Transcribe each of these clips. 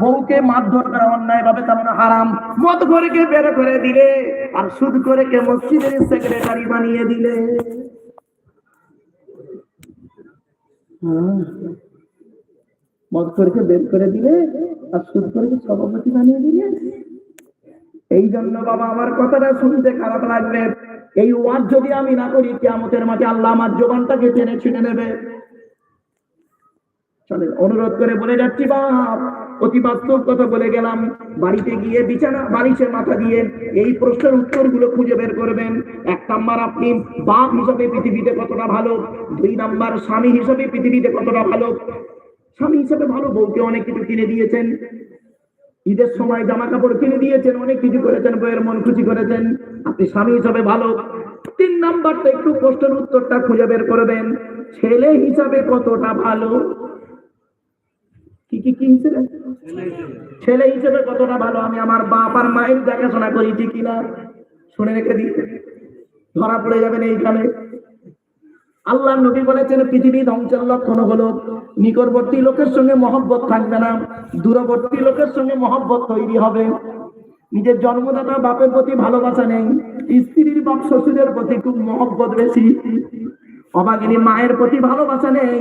বউকে মারধর করা অন্যায় ভাবে মানে হারাম। মদ ঘরকে বের করে দিলে আর সুদ করে কে মসজিদের সেক্রেটারি বানিয়ে দিলে। করে বের করে দিলে আর সুদ করে সভাপতি বানিয়ে দিলে। এই জন্য বাবা, আমার কথাটা শুনতে খারাপ লাগবে। এই ওয়াজ যদি আমি না করি, কিয়ামতের মাঠে আল্লাহ আমার জবানটাকে টেনে ছিনে নেবে। চলেন, অনুরোধ করে বলে যাচ্ছি বাপ। অতি বাস্তব কথা বলে গেলাম। বাড়িতে গিয়ে বিছানা, বালিশের মাথা দিয়ে এই প্রশ্নের উত্তরগুলো খুঁজে বের করবেন। এক নাম্বার আপনি বাপ হিসাবে পৃথিবীতে কতটা ভালো? দুই নাম্বার স্বামী হিসাবে পৃথিবীতে কতটা ভালো? স্বামী হিসাবে ভালো বউকে অনেক কিছু কিনে দিয়েছেন। ঈদের সময় জামা কাপড় কিনে দিয়েছেন, অনেক কিছু করেছেন, বইয়ের মন খুশি করেছেন। আপনি স্বামী হিসাবে ভালো। তিন নাম্বারটা একটু প্রশ্নের উত্তরটা খুঁজে বের করবেন। ছেলে হিসাবে কতটা ভালো? কি কি কি হিসেবে? ছেলে হিসেবে কতটা ভালো? আমি আমার বাপ আর মায়ের দেখাশোনা করেছি কিনা? শুনে রেখে দিই। ধরা পড়ে যাবেন এইখানে। আল্লাহ নবী বলেছেন, পৃথিবী ধ্বংসের লক্ষণ হলো নিকটবর্তী লোকের সঙ্গে মহব্বত থাকবে না, দূরবর্তী লোকের সঙ্গে মহব্বত তৈরি হবে। নিজের জন্মদাতা বাপের প্রতি ভালোবাসা নেই, স্ত্রীর বাপ শ্বশুরের প্রতি খুব মহব্বত বেশি। অবাগিনী মায়ের প্রতি ভালোবাসা নেই।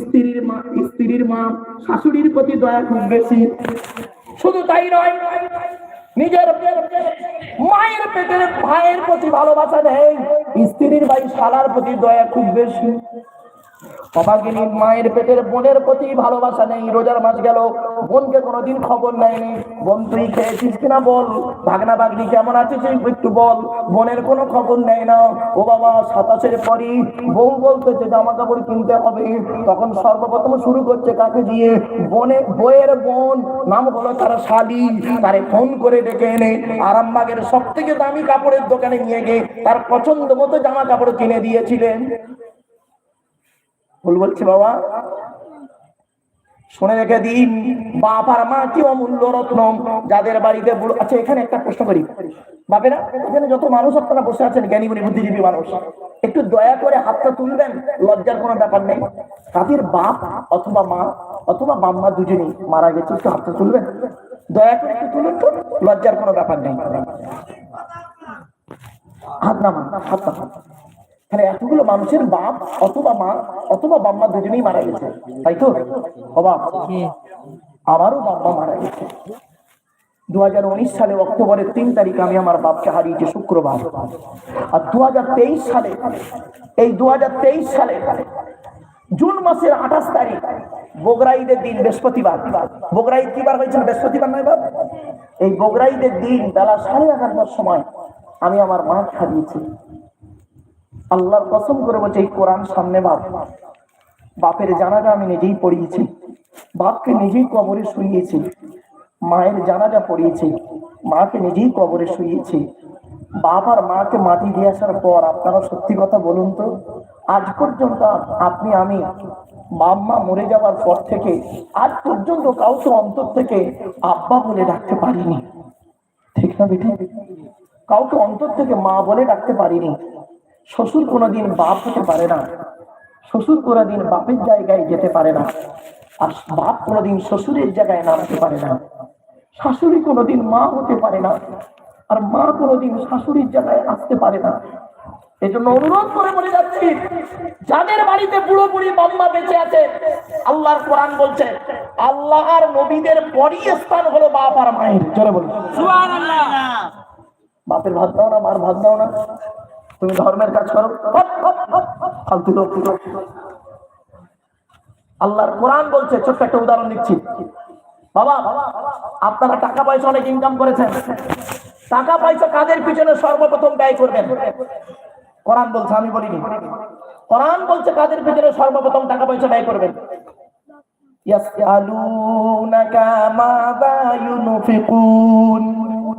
স্ত্রীর মা স্ত্রীর মা শাশুড়ির প্রতি দয়া খুব বেশি। শুধু তাই নয়, নিজের মায়ের পেটের ভাইয়ের প্রতি ভালোবাসা নেই। স্ত্রীর ভাই শালার প্রতি দয়া খুব বেশি। অভাগিনী মায়ের পেটের বোনের প্রতি ভালোবাসা নেই, রোজার মাস গেল, বোনকে কোনোদিন খবর নেয়নি। বোন, তুই খেয়েছিস কিনা বল? ভাগনা ভাগ্নি কেমন আছিস একটু বল? বোনের কোনো খবর নেয় না। ও বাবা, সাতাশের পরই বউ বলতেছে জামা কাপড় কিনতে হবে। তখন সর্বপ্রথম শুরু করছে কাকে দিয়ে? বোনে বইয়ের বোন, নাম হলো তার শালি। তারে ফোন করে ডেকে এনে আরামবাগের সব থেকে দামি কাপড়ের দোকানে নিয়ে গিয়ে তার পছন্দ মতো জামা কাপড় কিনে দিয়েছিলেন। ভুল বলছে, বাবা, শুনে রেখে দিন। বাপ আর মা কি অমূল্য রত্ন, যাদের বাড়িতে আচ্ছা এখানে একটা প্রশ্ন করি। বাপেরা, এখানে যত মানুষ আপনারা বসে আছেন জ্ঞানী গুণী বুদ্ধিজীবী মানুষ, একটু দয়া করে হাতটা তুলবেন, লজ্জার কোনো ব্যাপার নেই। তাদের বাপ অথবা মা অথবা বাম্মা দুজনেই মারা গেছে, একটু হাতটা তুলবেন। দয়া করে একটু তুলুন তো, লজ্জার কোনো ব্যাপার নেই। হাত নামান হাত নামান। এতগুলো মানুষের বাপ অথবা মা অথবা বাম্মা দুজনেই মারা গেছে। তাই তো? অবাক আমারও বাবা মারা গেছে। দু সালে অক্টোবরের তিন তারিখ আমি আমার বাপকে হারিয়েছি শুক্রবার। আর দু সালে এই দুহাজার তেইশ সালে জুন মাসের আঠাশ তারিখ বগরাইদের দিন বৃহস্পতিবার। বগরা ঈদ কিবার হয়েছিল বৃহস্পতিবার নয় বাপ? এই বগরাইদের দিন বেলা সাড়ে এগারোটার সময় আমি আমার মা হারিয়েছি। আল্লাহর কসম করে বলছে, এই কোরআন সামনে বাপ বাপের জানাজা আমি নিজেই পড়িয়েছি। বাপকে নিজেই কবরে শুইয়েছি। মায়ের জানাজা পড়িয়েছি। মাকে নিজেই কবরে শুইয়েছি। বাপ আর মাকে মাটি দিয়ে আসার পর আপনারা সত্যি কথা বলুন তো, আজ পর্যন্ত আপনি, আমি, মাম্মা মরে যাওয়ার পর থেকে আজ পর্যন্ত কাউকে অন্তর থেকে আব্বা বলে ডাকতে পারিনি। ঠিক না বেটি? কাউকে অন্তর থেকে মা বলে ডাকতে পারিনি। শ্বশুর কোনোদিন বাপ হতে পারে না। শ্বশুর কোনোদিন বাপের জায়গায় যেতে পারে না। আর বাপ কোনোদিন শ্বশুরের জায়গায় নামতে পারে না। শাশুড়ি কোনোদিন মা হতে পারে না। আর মা কোনোদিন শাশুড়ির জায়গায় আসতে পারে না। এই জন্য অনুরোধ করে বলে যাচ্ছি যাদের বাড়িতে বুড়ো বুড়ি বাম্মা বেঁচে আছে আল্লাহর কোরআন বলছে আল্লাহ আর নবীদের পরই স্থান হলো বাপ আর মায়ের। জোরে বলুন। বাপের ভাত দাও না মার ভাত দাও না। তুমি ধর্মের কাজ করো। ফালতু লোক। আল্লাহর কোরআন বলছে, ছোট্ট একটা উদাহরণ দিচ্ছি। বাবা, আপনারা টাকা পয়সা অনেক ইনকাম করেছেন। টাকা পয়সা কাদের পিছনে সর্বপ্রথম ব্যয় করবেন? কোরআন বলছে, আমি বলিনি। কোরআন বলছে, কাদের পিছনে সর্বপ্রথম টাকা পয়সা ব্যয় করবেন? ইয়াসআলুনাকা মাযা ইউনফিকুন।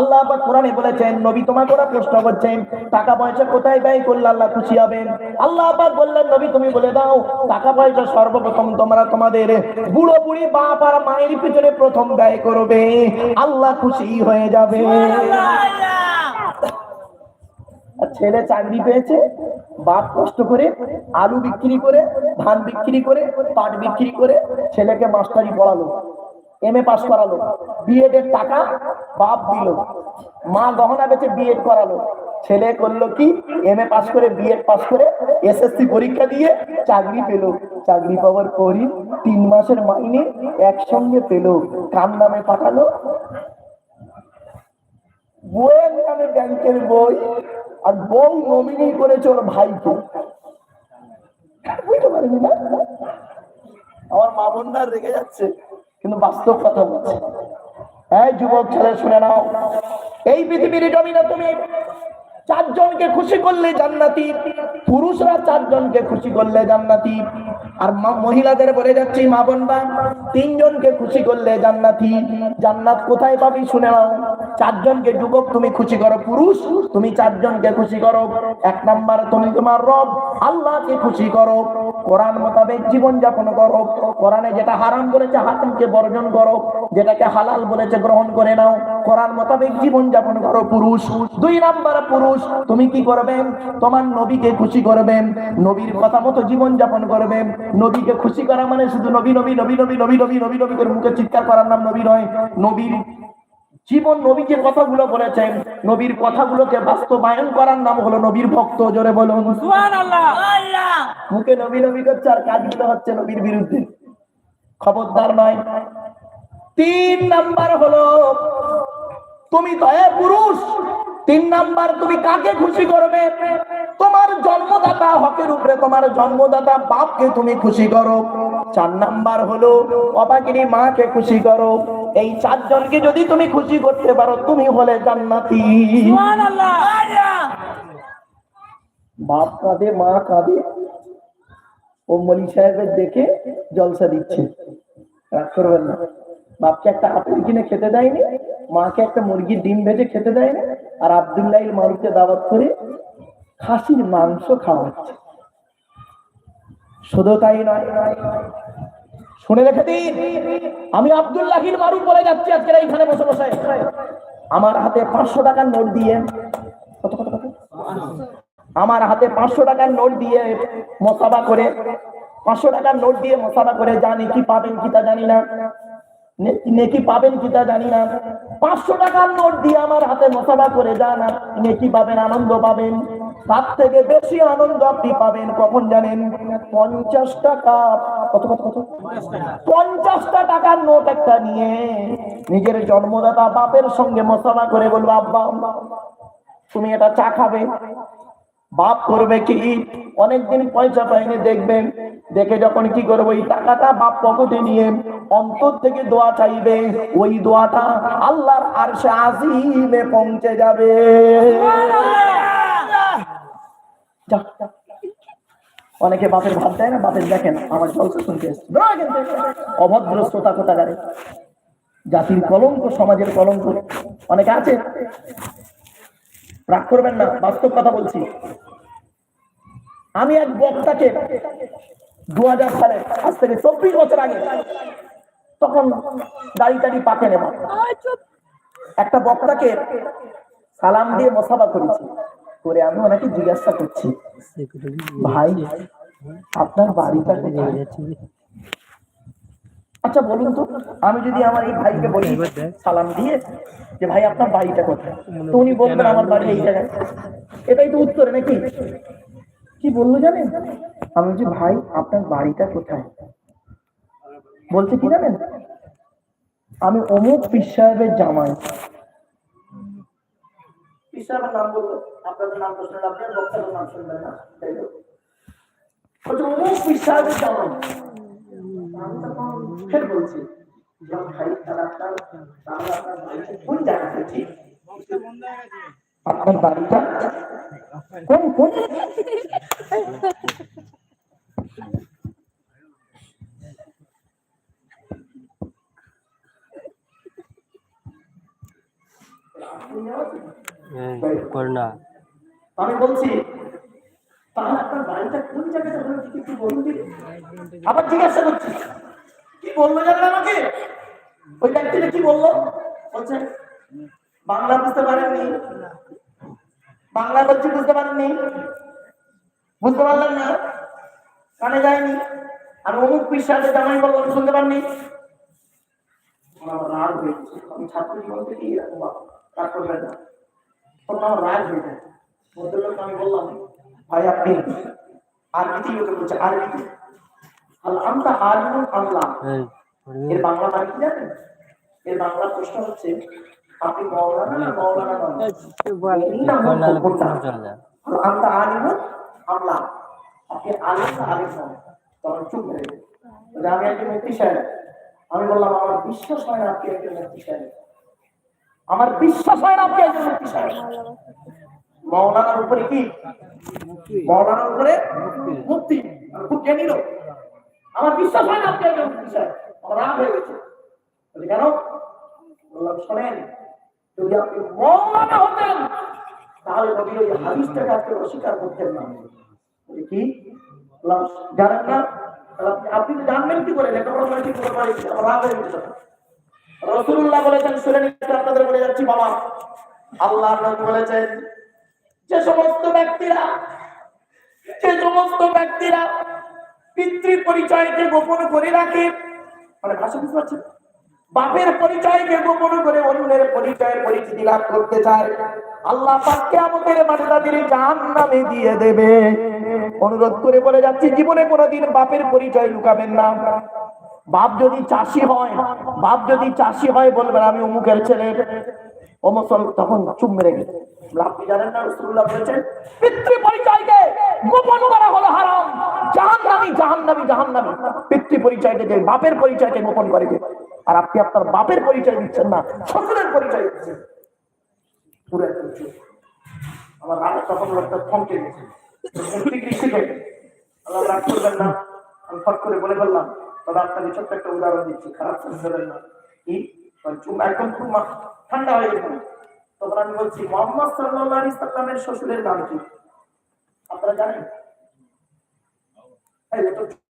আল্লাহ পাক কোরআনে বলেছেন, নবী তোমাকে ওরা প্রশ্ন করছেন টাকা পয়সা কোথায় ব্যয় করলে আল্লাহ খুশি হবেন? আল্লাহ পাক বললেন, নবী তুমি বলে দাও, টাকা পয়সা সর্বপ্রথম তোমরা তোমাদের বুড়ো বুড়ি বাপ আর মায়ের পিছনে প্রথম ব্যয় করবে। আল্লাহ খুশি হয়ে যাবে। ছেলে চাকরি পেয়েছে, বাপ কষ্ট করে আলু বিক্রি করে, ধান বিক্রি করে, পাট বিক্রি করে, ছেলেকে মাস্টারি পড়ালো। এম এ পাস করালো। বিএড এর টাকা বাপ দিল। মা গহনা বেচে বিএড করালো। ছেলে করল কি? এম এ পাস করে বিএড পাস করে এসএসসি পরীক্ষা দিয়ে চাকরি পেল। চাকরি পাওয়ার পরই তিন মাসের মাইনে একসঙ্গে পেল। কার নামে পাঠালো? বইয়ের নামে ব্যাংকের বই আর বউ নমিনি করেছে ওর ভাইকে। বুঝতে পারেনি না? আমার মা বোনরা রেগে যাচ্ছে। কিন্তু বাস্তব কথা বলছে। হ্যাঁ যুবক ছেলে শুনে নাও। এই পৃথিবীর জমিনে তুমি চারজনকে খুশি করলে জান্নাতি, পুরুষরা চারজনকে খুশি করলে জান্নাতি, আর মহিলাদের বলে যাচ্ছি, মা বোনরা, তিনজনকে খুশি করলে জান্নাতি। জান্নাত কোথায় পাবি শুনে নাও। চারজনকে যুবক, তুমি খুশি করো। পুরুষ, তুমি চারজনকে খুশি করো। এক নাম্বার, তুমি তোমার রব, আল্লাহকে খুশি করো। কোরআন মোতাবেক জীবন যাপন করো। কোরআনে যেটা হারাম বলেছে, হারামকে বর্জন করো। যেটাকে হালাল বলেছে, গ্রহণ করে নাও। কোরআন মোতাবেক জীবন যাপন করো, পুরুষ। দুই নাম্বার, পুরুষ তুমি কি করবেন তোমার নবীকে খুশি করবেন নবীর কথা মতো জীবন যাপন করবেন নবীকে খুশি করা মানে শুধু নবী নবী নবী নবী নবী নবী নবী নবী করে মুখে চিৎকার করার নাম নবী নয়। নবীর জীবন নবী যে কথাগুলো বলেছেন নবীর কথাগুলোকে বাস্তবায়ন করার নাম হলো নবীর ভক্ত জোরে বলুন। মুখে নবী নবী করছে আর কাজগুলো হচ্ছে নবীর বিরুদ্ধে। খবরদার নয়। তিন নাম্বার হলো তুমি দয়া পুরুষ। তিন নাম্বার তুমি কাকে খুশি করবে? তোমার জন্মদাতা হকের উপরে তোমার জন্মদাতা বাপকে তুমি খুশি করো। চার নাম্বার হলো অবাকিনী মাকে খুশি করো। এই চারজনকে যদি তুমি খুশি করতে পারো তুমি হলে জান্নাতি। বাপ কাঁদে মা কাঁদে। ও মলি সাহেবের দেখে জলসা দিচ্ছে। রাগ করবেন না। বাপকে একটা আপেল কিনে খেতে দেয়নি? মাকে একটা মুরগির ডিম ভেজে খেতে দেয়নি আর আবদুল্লাহ মারুকে দাওয়াত করে খাসির মাংস খাওয়াচ্ছে। শুধু তাই নয়, শুনে রেখে দিন, আমি আব্দুল্লাহির মারুফ বলে যাচ্ছি আজকে এইখানে বসে বসে। আমার হাতে পাঁচশো টাকার নোট দিয়ে, কত কত কত? আমার হাতে পাঁচশো টাকার নোট দিয়ে মশাবা করে, পাঁচশো টাকার নোট দিয়ে মশাবা করে, জানি কি পাবেন কি তা জানি না নেকি পাবেন কি তা জানি না। পাঁচশো টাকার নোট দিয়ে আমার হাতে মশলা করে যান আপনি কি পাবেন? আনন্দ পাবেন। তার থেকে বেশি আনন্দ আপনি পাবেন, কখন জানেন? পঞ্চাশ টাকা। কত কত কত? পঞ্চাশটা টাকার নোট একটা নিয়ে নিজের জন্মদাতা বাপের সঙ্গে মশলা করে বলব, আব্বা, তুমি এটা চা খাবে? বাপ করবে কি? অনেকদিন পয়সা পাইনি দেখবেন। দেখে যখন কি করব? এই টাকাটা বাপ পকেটে নিয়ে অন্তর থেকে দোয়া চাইবে। ওই দোয়াটা আল্লাহর আরশে আজিমে পৌঁছে যাবে। অনেকে বাপের ভাত দেয় না, বাপের দেখেন আমার জলসা শুনতে। অভদ্র শ্রোতা কোথাকারে জাতির কলঙ্ক, সমাজের কলঙ্ক। অনেকে আছে? রাগ করবেন না, বাস্তব কথা বলছি। আমি এক বক্তাকে দু হাজার সালে আজ থেকে চব্বিশ বছর আগে তখন দাড়ি টাড়ি পাকে নেব একটা বক্তাকে সালাম দিয়ে মোসাফা করেছি। করে আমি ওনাকে জিজ্ঞাসা করছি ভাই আপনার বাড়িটা কোথায়? আচ্ছা বলুন তো আমি যদি আমার এই ভাইকে বলি সালাম দিয়ে যে ভাই আপনার বাড়িটা কোথায়? তো উনি বলবেন আমার বাড়ি এই জায়গায়। এটাই তো উত্তর নাকি? কি বলল জানেন? আমি বলছি, ভাই, আপনার বাড়িটা কোথায়? বলছে, কি জানেন? আমি অমুক পীর সাহেবের জামাই। সাহেবের নাম তো শুনলাম আপনার নাম শুনবেন না। তাই তো? বলছে ভাই তাহলে আপনার আপনার আপনার বাড়িটা? কোন কোন? করোনা। আমি বলছি তাহলে আপনার বাড়িটা কোন জায়গাটা বলছি একটু বলুন দিন আবার জিজ্ঞাসা করছি। কি বলল জানেন আমাকে? ওই ব্যক্তিটা কি বলল? বলছে বাংলা বুঝতে পারেননি? বাংলা বলছি বুঝতে পারেননি? বুঝতে পারলেন না? কানে যায়নি? আমি অমুক বিশ্বাসে জামাই বললাম শুনতে পারনি আমার রাগ হয়েছে। আমি ছাত্র জীবন থেকেই এরকম রাগ করবেন না। তখন আমার রাগ হয়ে যায়। ভদ্রলোক আমি বললাম ভাই আপনি আরবিতে ওকে বলছে আরবিতে আল আমতা আলিমুন আমলা এর বাংলা মানে কি জানেন? এর বাংলা প্রশ্ন হচ্ছে আপনি আমলা আলিম না আলিম তখন চুপ হয়ে আমি একজন মুক্তি সাহেব আমি বললাম আমার বিশ্বাস হয় না আপনি একজন মুক্তি সাহেব। আমার বিশ্বাস হয় না আপনি একজন মুক্তি সাহেব। মৌলানার উপরে কি? মৌলানার উপরে মুক্তি। খুব জ্ঞানী লোক আমার বিশ্বাস হয় না আপনি একজন মুক্তি সাহেব। আমার রাগ হয়ে গেছে। কেন? বললাম শোনেন যদি আপনি হতেন, তাহলে ওই হাদিসটাকে অস্বীকার করতেন না। কি? জানেন না? আপনি- জানবেন কি করে? রসুল্লাহ বলেছেন আপনাদের বলে যাচ্ছি, বাবা। আল্লাহ যে সমস্ত ব্যক্তিরা যে সমস্ত ব্যক্তিরা পিতৃ পরিচয়কে গোপন করে রাখে মানে ভাষা বুঝতে পারছেন? বাপের পরিচয়কে গোপন করে অন্যের পরিচয়ের পরিচিতি লাভ করতে চায়। আল্লাহ পাককে আমাদের মাঠে তাদের জাহান নামে দিয়ে দেবে। অনুরোধ করে বলে যাচ্ছি, জীবনে কোনোদিন বাপের পরিচয় লুকাবেন না। বাপ যদি চাষি হয়, বাপ যদি চাষি হয় বলবেন, আমি অমুকের ছেলে। অমুসল তখন চুপ মেরে গেছে। আপনি জানেন না রসুল্লাহ বলেছেন পিতৃ পরিচয়কে গোপন করা হলো হারাম। জাহান্নামী জাহান্নামী জাহান্নামী। পিতৃ পরিচয়কে যে বাপের পরিচয়কে গোপন করে যে আর আপনি আপনার বাপের পরিচয় দিচ্ছেন না শ্বশুরের পরিচয় দিচ্ছেন। পুরো আমার রাগ তখন লোকটা থমকে গেছে। আল্লাহ রাগ করবেন না। আমি ফট করে বলে বললাম তবে আপনাকে ছোট্ট একটা উদাহরণ দিচ্ছি খারাপ শুনবেন না। কি? একদম খুব ঠান্ডা হয়ে গেছে। তখন আমি বলছি, মোহাম্মদ সাল্লাহ শ্বশুরের নাম কি? আপনারা জানেন?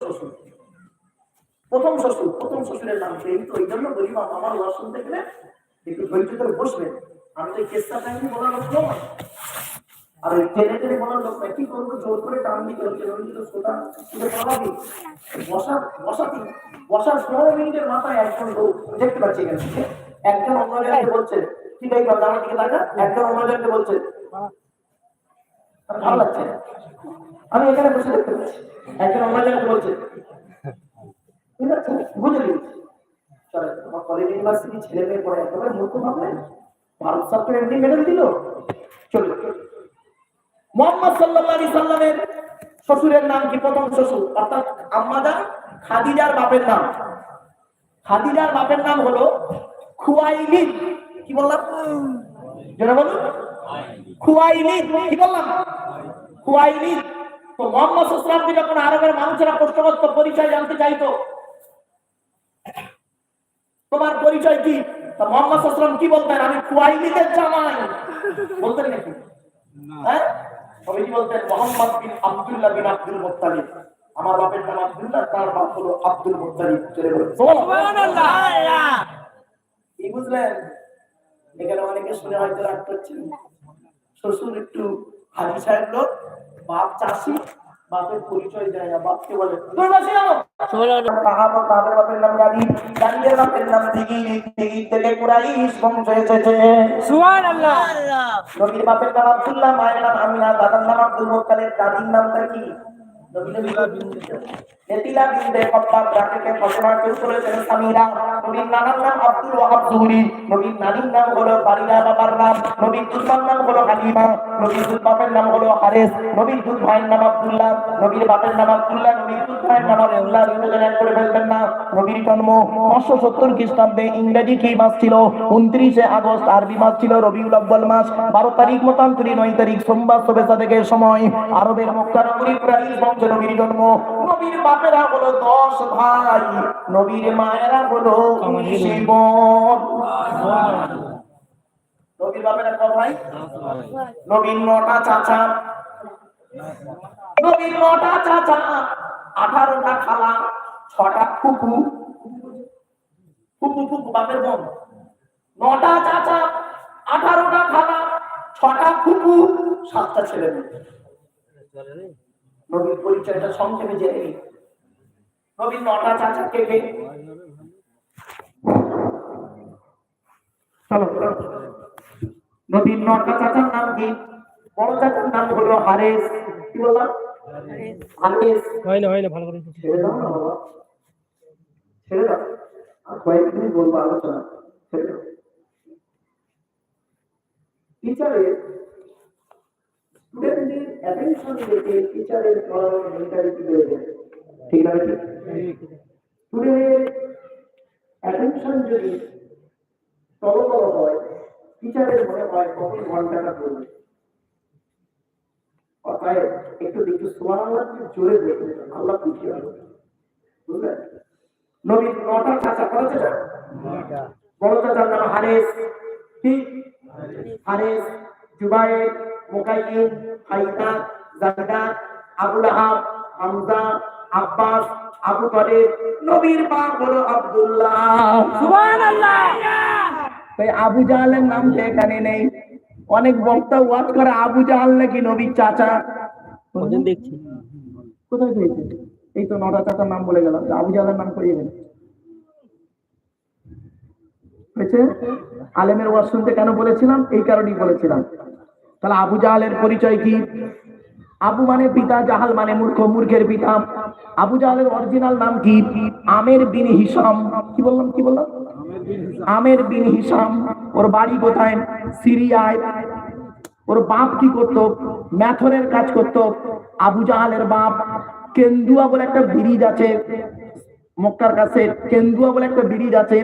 শ্বশুর। প্রথম শ্বশুর, প্রথম শ্বশুরের নাম তো, এই জন্য বলি আমার একটু ধৈর্য ধরে বসবেন। আমি তো কেসটা টাইমে বলার আর ওই টেনে টেনে বলার কি করব? জোর করে টান দিতে হচ্ছে বসা বসার পনেরো মিনিটের মাথায় একজন দেখতে পাচ্ছি এখানে একজন অন্যজনকে বলছে আমার দিকে তাকা একজন অন্যজনকে বলছে। ভালো লাগছে। আমি এখানে বসে দেখতে পাচ্ছি। একজন অন্যজনকে বলছে। শ্বশুরের নাম কি? প্রথম শ্বশুর। অর্থাৎ আম্মাদা খাদিজার বাপের নাম। খাদিজার বাপের নাম হলো খুয়াইলিদ কি বললাম? যেটা বলুন। খুয়াইলিদ কি বললাম? খুয়াইলিদ তো মোহাম্মদ সাল্লামকে যখন আরবের মানুষেরা প্রশ্ন করতো পরিচয় জানতে চাইতো। তোমার পরিচয় কি? তা মোহাম্মদ সাল্লাম কি বলতেন? আমি খুয়াইলিদের জামাই। বলতেন নাকি? হ্যাঁ? কবিজি বলতেন? মোহাম্মদ বিন আব্দুল্লাহ বিন আব্দুল মুত্তালিব। আমার বাপের নাম আব্দুল্লাহ তার বাপ হলো আব্দুল মুত্তালিব। চলে বলুন। কি বুঝলেন? এখানে অনেকে শুনে হয়তো রাগ করছেন। শ্বশুর একটু হাজি সাহেব লোক বাপ চাষি বাপের পরিচয় দেয় না বাপকে বলে বাপের নাম আব্দুল্লাহ মায়ের নাম আমিনা দাদার নাম আব্দুল মোত্তালিব দাদির নামটা কি নেতিলা বিনতে কপ্পা ব্রাকেটে ঘটনা কেউ করেছেন সামিরা নবীর নানার নাম আব্দুল ওয়াহাব জুহরি, নবীর নানির নাম হলো বারিরা বাবার নাম, নবীর দুধবার নাম হলো হালিমা, নবীর দুধ বাপের নাম হলো হারেস, নবীর দুধ ভাইয়ের নাম আব্দুল্লাহ, নবীর বাপের নাম আব্দুল্লাহ, নবীর দুধ ভাইয়ের নাম আব্দুল্লাহ বিভাজন এক করে ফেলবেন না। নবীর জন্ম পাঁচশো সত্তর খ্রিস্টাব্দে ইংরেজি কি মাস ছিল? উনত্রিশে আগস্ট, আরবি মাস ছিল রবিউল আব্বাল মাস। বারো তারিখ মতান্তরি নয় তারিখ সোমবার সবেসা থেকে সময়। আরবের মক্কা নগরী প্রায় নবীর জন্ম। নবীর বাপেরা হলো দশ ভাই। নবীর মায়েরা হলো উনিশ বোন। নবীর নবীর বাপেরা ক ভাই? নবীর নটা চাচা। নবীর নটা চাচা। আঠারোটা খালা ছটা ফুপু। ফুপু ফুপু বাপের বোন। নটা চাচা আঠারোটা খালা ছটা ফুপু সাতটা ছেলে মেয়ে। নবীর পরিচয়টা সংক্ষেপে জেনে নিই। নবীর নটা চাচা কে? কে চলো। নবীর নটা চাচার নাম কি? বড় চাচার নাম হলো হারেস। কি বললাম? হারেস। হয় না হয় না ভালো করে ছেড়ে দাও না বাবা। ছেড়ে দাও। আর কয়েকদিন বলব আলোচনা। ছেড়ে দাও। টিচারের স্টুডেন্টদের অ্যাটেনশন রেখে টিচারের পড়ানোর মেন্টালিটি যায় ঠিক না স্টুডেন্টের অ্যাটেনশন যদি তরতর হয় টিচারের মনে হয় কত ঘন্টাটা পড়বে অতএব একটু একটু সোমান জোরে দেখবে আল্লাহ খুশি হবে বুঝলেন নবীর নটা চাচা কত চাচা বড় চাচার নাম হারেস। ঠিক হারেস। জুবাইর মুকাইয়িম হাইদা জাহিদা আবুল আহাব হামজা আব্বাস আবু তালেব নবীর বাপ হলো আব্দুল্লাহ। সুবহানাল্লাহ। তাই আবু জাহালের নাম তো এখানে নেই। অনেক বক্তা ওয়াজ করে আবু জাহাল নাকি নবীর চাচা। দেখছি। কোথায় পেয়েছে এই তো নটা চাচার নাম বলে গেলাম আবু জাহালের নাম করিয়ে গেল হয়েছে? আলেমের ওয়াজ শুনতে কেন বলেছিলাম? এই কারণেই বলেছিলাম। তাহলে আবু জাহালের পরিচয় কি? আবু মানে পিতা, জাহাল মানে মূর্খ, মূর্খের পিতা। আবু জাহালের অরিজিনাল নাম কি? আমের বিন হিসাম কি বললাম কি বললাম? আমের বিন হিসাম ওর বাড়ি কোথায়? সিরিয়ায়। ওর বাপ কি করতো? ম্যাথরের কাজ করতো। আবু জাহালের বাপ কেন্দুয়া বলে একটা ব্রিজ আছে। মক্কার কাছে কেন্দুয়া বলে একটা ব্রিজ আছে।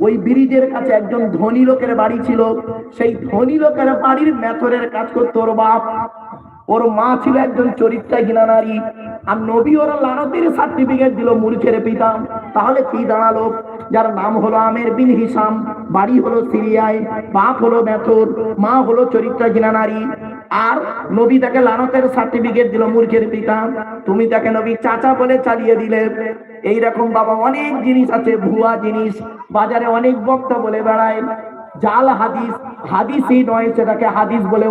ওই ব্রিজের কাছে একজন ধনী লোকের বাড়ি ছিল। সেই ধনী লোকের বাড়ির মেথরের কাজ করতো ওর বাপ। ওর মা ছিল একজন চরিত্রহীনা নারী। আর নবী ওরা লানতের সার্টিফিকেট দিল মূর্খের পিতা। তাহলে কি দাঁড়াল? যার নাম হলো আমের বিন হিসাম, বাড়ি হলো সিরিয়ায়, বাপ হলো মেথর মা হলো চরিত্রহীনা নারী। আর নবী তাকে লানতের সার্টিফিকেট দিল মূর্খের পিতা। তুমি তাকে নবী চাচা বলে চালিয়ে দিলে। এইরকম বাবা অনেক জিনিস আছে, ভুয়া জিনিস। বাজারে অনেক বক্তা বলে বেড়ায়। জাল হাদিস, হাদিসই নয়, সেটাকে হাদিস বলে